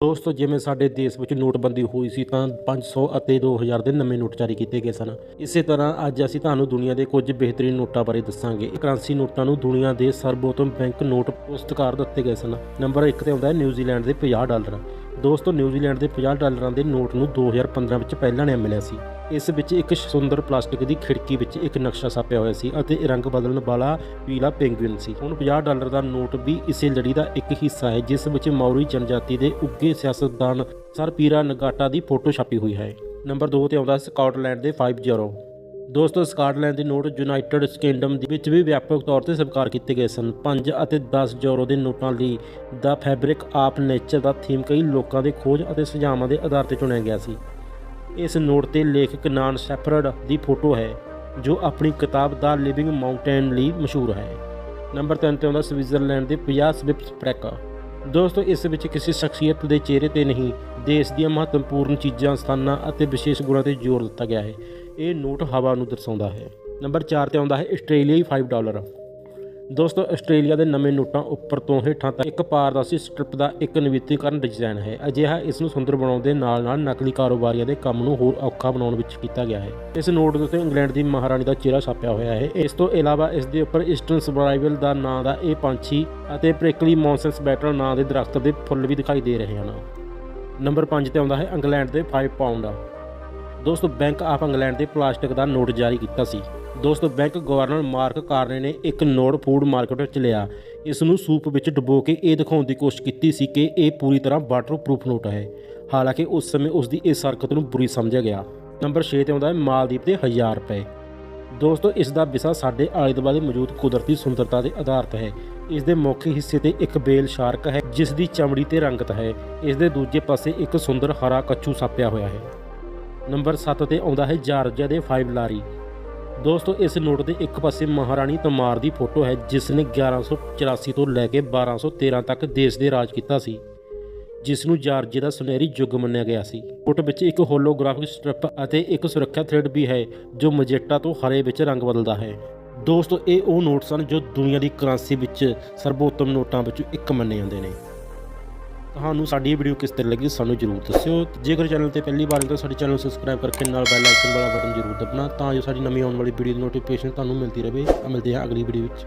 ਦੋਸਤੋ, ਜਿਵੇਂ ਸਾਡੇ ਦੇਸ਼ ਵਿੱਚ ਨੋਟਬੰਦੀ ਹੋਈ ਸੀ ਤਾਂ 500 ਅਤੇ 2000 ਦੇ ਨਵੇਂ ਨੋਟ ਜਾਰੀ ਕੀਤੇ ਗਏ ਸਨ। ਇਸੇ ਤਰ੍ਹਾਂ ਅੱਜ ਅਸੀਂ ਤੁਹਾਨੂੰ ਦੁਨੀਆ ਦੇ ਕੁਝ ਬਿਹਤਰੀਨ ਨੋਟਾਂ ਬਾਰੇ ਦੱਸਾਂਗੇ। ਇਹ ਕਰੰਸੀ ਨੋਟਾਂ ਨੂੰ ਦੁਨੀਆ ਦੇ ਸਰਬੋਤਮ ਬੈਂਕ ਨੋਟ ਪੁਰਸਕਾਰ ਦਿੱਤੇ ਗਏ ਸਨ। ਨੰਬਰ 1 ਤੇ ਆਉਂਦਾ ਹੈ ਨਿਊਜ਼ੀਲੈਂਡ ਦੇ 50 ਡਾਲਰ। ਦੋਸਤੋ ਨਿਊਜ਼ੀਲੈਂਡ ਦੇ 50 ਡਾਲਰਾਂ ਦੇ ਨੋਟ ਨੂੰ 2015 ਵਿੱਚ ਪਹਿਲਾਂ ਨੇ ਮਿਲਿਆ ਸੀ। ਇਸ ਵਿੱਚ ਇੱਕ ਸੁੰਦਰ ਪਲਾਸਟਿਕ ਦੀ ਖਿੜਕੀ ਵਿੱਚ ਇੱਕ ਨਕਸ਼ਾ ਛਾਪਿਆ ਹੋਇਆ ਸੀ ਅਤੇ ਰੰਗ ਬਦਲਣ ਵਾਲਾ ਪੀਲਾ ਪੈਂਗੁਇਨ ਸੀ। ਹੁਣ 50 ਡਾਲਰ ਦਾ ਨੋਟ ਵੀ ਇਸੇ ਲੜੀ ਦਾ ਇੱਕ ਹਿੱਸਾ ਹੈ, ਜਿਸ ਵਿੱਚ ਮੌਰੀ ਜਨਜਾਤੀ ਦੇ ਉੱਗੇ ਸਿਆਸਤਦਾਨ ਸਰਪੀਰਾ ਨਗਾਟਾ ਦੀ ਫੋਟੋ ਛਾਪੀ ਹੋਈ ਹੈ। ਨੰਬਰ 2 ਤੇ ਆਉਂਦਾ ਹੈ ਸਕਾਟਲੈਂਡ ਦੇ 5 ਯੂਰੋ ਦੋਸਤੋ ਸਕਾਟਲੈਂਡ ਦੇ ਨੋਟ ਯੂਨਾਈਟਿਡ ਕਿੰਗਡਮ ਦੇ ਵਿੱਚ ਵੀ ਵਿਆਪਕ ਤੌਰ ਤੇ ਸਵੀਕਾਰ ਕੀਤੇ ਗਏ ਸਨ। 5 ਅਤੇ 10 ਯੂਰੋ ਦੇ ਨੋਟਾਂ ਲਈ ਦਾ ਫੈਬਰਿਕ ਆਫ ਨੇਚਰ ਦਾ ਥੀਮ ਕਈ ਲੋਕਾਂ ਦੇ ਖੋਜ ਅਤੇ ਸੁਝਾਵਾਂ ਦੇ ਆਧਾਰ ਤੇ ਚੁਣਿਆ ਗਿਆ ਸੀ। ਇਸ ਨੋਟ ਤੇ ਲੇਖਕ ਨਾਨ ਸ਼ੈਫਰਡ ਦੀ ਫੋਟੋ ਹੈ, ਜੋ ਆਪਣੀ ਕਿਤਾਬ ਦਾ ਲਿਵਿੰਗ ਮਾਊਂਟੇਨ ਲਈ ਮਸ਼ਹੂਰ ਹੈ। ਨੰਬਰ 3 ਤੇ ਆਉਂਦਾ ਸਵਿਟਜ਼ਰਲੈਂਡ ਦੇ 50 ਸਵਿਫਟ ਸਪ੍ਰੈਕਾ। ਦੋਸਤੋ, ਇਸ ਵਿੱਚ ਕਿਸੇ ਸ਼ਖਸੀਅਤ ਦੇ ਚਿਹਰੇ ਤੇ ਨਹੀਂ, ਦੇਸ਼ ਦੀਆਂ ਮਹੱਤਵਪੂਰਨ ਚੀਜ਼ਾਂ, ਸਥਾਨਾਂ ਅਤੇ ਵਿਸ਼ੇਸ਼ ਗੁਣਾਂ ਤੇ ਜ਼ੋਰ ਦਿੱਤਾ ਗਿਆ ਹੈ। ਇਹ ਨੋਟ ਹਵਾ ਨੂੰ ਦਰਸਾਉਂਦਾ ਹੈ। ਨੰਬਰ 4 ਤੇ ਆਉਂਦਾ ਹੈ, ਆਸਟ੍ਰੇਲੀਆਈ 5 ਡਾਲਰ ਦੋਸਤੋ, ਆਸਟ੍ਰੇਲੀਆ ਦੇ ਨਵੇਂ ਨੋਟਾਂ ਉੱਪਰ ਤੋਂ ਹੇਠਾਂ ਤੱਕ ਇੱਕ ਪਾਰਦਰਸ਼ੀ ਸਟ੍ਰਿਪ ਦਾ ਇੱਕ ਨਵੀਨੀਕਰਨ ਡਿਜ਼ਾਈਨ ਹੈ। ਅਜਿਹਾ ਇਸ ਨੂੰ ਸੁੰਦਰ ਬਣਾਉਣ ਦੇ ਨਾਲ-ਨਾਲ ਨਕਲੀ ਕਾਰੋਬਾਰੀਆਂ ਦੇ ਕੰਮ ਨੂੰ ਹੋਰ ਔਖਾ ਬਣਾਉਣ ਵਿੱਚ ਕੀਤਾ ਗਿਆ ਹੈ। ਇਸ ਨੋਟ ਦੇ ਉੱਤੇ ਇੰਗਲੈਂਡ ਦੀ ਮਹਾਰਾਣੀ ਦਾ ਚਿਹਰਾ ਛਾਪਿਆ ਹੋਇਆ ਹੈ। ਇਸ ਤੋਂ ਇਲਾਵਾ ਇਸ ਦੇ ਉੱਪਰ ਈਸਟਰਨ ਸਰਵਾਈਵਲ ਦਾ ਨਾਂ ਦਾ ਇਹ ਪੰਛੀ ਅਤੇ ਪ੍ਰਿਕਲੀ ਮੌਨਸਸ ਬੈਟਲ ਨਾਂ ਦੇ ਦਰਖਤ ਦੇ ਫੁੱਲ ਵੀ ਦਿਖਾਈ ਦੇ ਰਹੇ ਹਨ। ਨੰਬਰ 5 ਤੇ ਆਉਂਦਾ ਹੈ, ਇੰਗਲੈਂਡ ਦੇ 5 ਪਾਉਂਡ ਦੋਸਤੋ, ਬੈਂਕ ਆਫ ਇੰਗਲੈਂਡ ਦੇ ਪਲਾਸਟਿਕ ਦਾ ਨੋਟ ਜਾਰੀ ਕੀਤਾ ਸੀ। ਦੋਸਤੋ, ਬੈਂਕ ਗਵਰਨਰ ਮਾਰਕ ਕਾਰਨੇ ਨੇ ਇੱਕ ਨੋਟ ਫੂਡ ਮਾਰਕੀਟ ਵਿੱਚ ਲਿਆ। ਇਸ ਨੂੰ ਸੂਪ ਵਿੱਚ ਡੁਬੋ ਕੇ ਇਹ ਦਿਖਾਉਣ ਦੀ ਕੋਸ਼ਿਸ਼ ਕੀਤੀ ਸੀ ਕਿ ਇਹ ਪੂਰੀ ਤਰ੍ਹਾਂ ਵਾਟਰਪ੍ਰੂਫ ਨੋਟ ਹੈ। ਹਾਲਾਂਕਿ ਉਸ ਸਮੇਂ ਉਸ ਦੀ ਇਸ ਹਰਕਤ ਨੂੰ ਬੁਰੀ ਸਮਝਿਆ ਗਿਆ। ਨੰਬਰ 6 ਤੇ ਆਉਂਦਾ ਹੈ, ਮਾਲਦੀਪ ਦੇ 1000 ਰੁਪਏ। ਦੋਸਤੋ, ਇਸ ਦਾ ਵਿਸ਼ਾ ਸਾਡੇ ਆਲੇ ਦੁਆਲੇ ਮੌਜੂਦ ਕੁਦਰਤੀ ਸੁੰਦਰਤਾ ਦੇ ਆਧਾਰਿਤ ਹੈ। ਇਸ ਦੇ ਮੁੱਖ ਹਿੱਸੇ ਤੇ ਇੱਕ ਬੇਲ ਸ਼ਾਰਕ ਹੈ, ਜਿਸ ਦੀ ਚਮੜੀ ਤੇ ਰੰਗਤ ਹੈ। ਇਸ ਦੇ ਦੂਜੇ ਪਾਸੇ ਇੱਕ ਸੁੰਦਰ ਹਰਾ ਕੱਛੂ ਛਾਪਿਆ ਹੋਇਆ ਹੈ। ਨੰਬਰ 7 ਤੇ ਆਉਂਦਾ ਹੈ ਜਾਰਜੀਆ ਦੇ ਫਾਈਵ ਲਾਰੀ। ਦੋਸਤੋ, ਇਸ ਨੋਟ ਦੇ ਇੱਕ ਪਾਸੇ ਮਹਾਰਾਣੀ ਤਮਾਰ ਦੀ ਫੋਟੋ ਹੈ, ਜਿਸ ਨੇ 1184 ਤੋਂ ਲੈ ਕੇ 1213 ਤੱਕ ਦੇਸ਼ ਦੇ ਰਾਜ ਕੀਤਾ ਸੀ, ਜਿਸ ਨੂੰ ਜਾਰਜੀਆ ਦਾ ਸੁਨਹਿਰੀ ਯੁੱਗ ਮੰਨਿਆ ਗਿਆ ਸੀ। ਫੋਟੋ ਵਿੱਚ ਇੱਕ ਹੋਲੋਗ੍ਰਾਫਿਕ ਸਟ੍ਰਿਪ ਅਤੇ ਇੱਕ ਸੁਰੱਖਿਆ ਥ੍ਰੈਡ ਵੀ ਹੈ, ਜੋ ਮਜੈਟਾ ਤੋਂ ਹਰੇ ਵਿੱਚ ਰੰਗ ਬਦਲਦਾ ਹੈ। ਦੋਸਤੋ, ਇਹ ਉਹ ਨੋਟ ਸਨ ਜੋ ਦੁਨੀਆ ਦੀ ਕਰੰਸੀ ਵਿੱਚ ਸਰਬੋਤਮ ਨੋਟਾਂ ਵਿੱਚੋਂ ਇੱਕ ਮੰਨੇ ਜਾਂਦੇ ਨੇ। ਤੁਹਾਨੂੰ ਸਾਡੀ ਵੀਡੀਓ ਕਿਸ ਤਰ੍ਹਾਂ ਲੱਗੀ ਸਾਨੂੰ ਜਰੂਰ ਦੱਸਿਓ। ਜੇਕਰ ਚੈਨਲ ਤੇ ਪਹਿਲੀ ਵਾਰ ਹੋ ਤਾਂ ਸਾਡੇ ਚੈਨਲ ਨੂੰ ਸਬਸਕ੍ਰਾਈਬ ਕਰਕੇ ਨਾਲ ਬੈਲ ਆਈਕਨ ਵਾਲਾ ਬਟਨ ਜਰੂਰ ਦਬਣਾ ਤਾਂ ਜੋ ਸਾਡੀ ਨਵੀਂ ਆਉਣ ਵਾਲੀ ਵੀਡੀਓ ਦੀ ਨੋਟੀਫਿਕੇਸ਼ਨ ਤੁਹਾਨੂੰ ਮਿਲਦੀ ਰਹੇ। ਆ ਮਿਲਦੇ ਹਾਂ ਅਗਲੀ ਵੀਡੀਓ ਵਿੱਚ।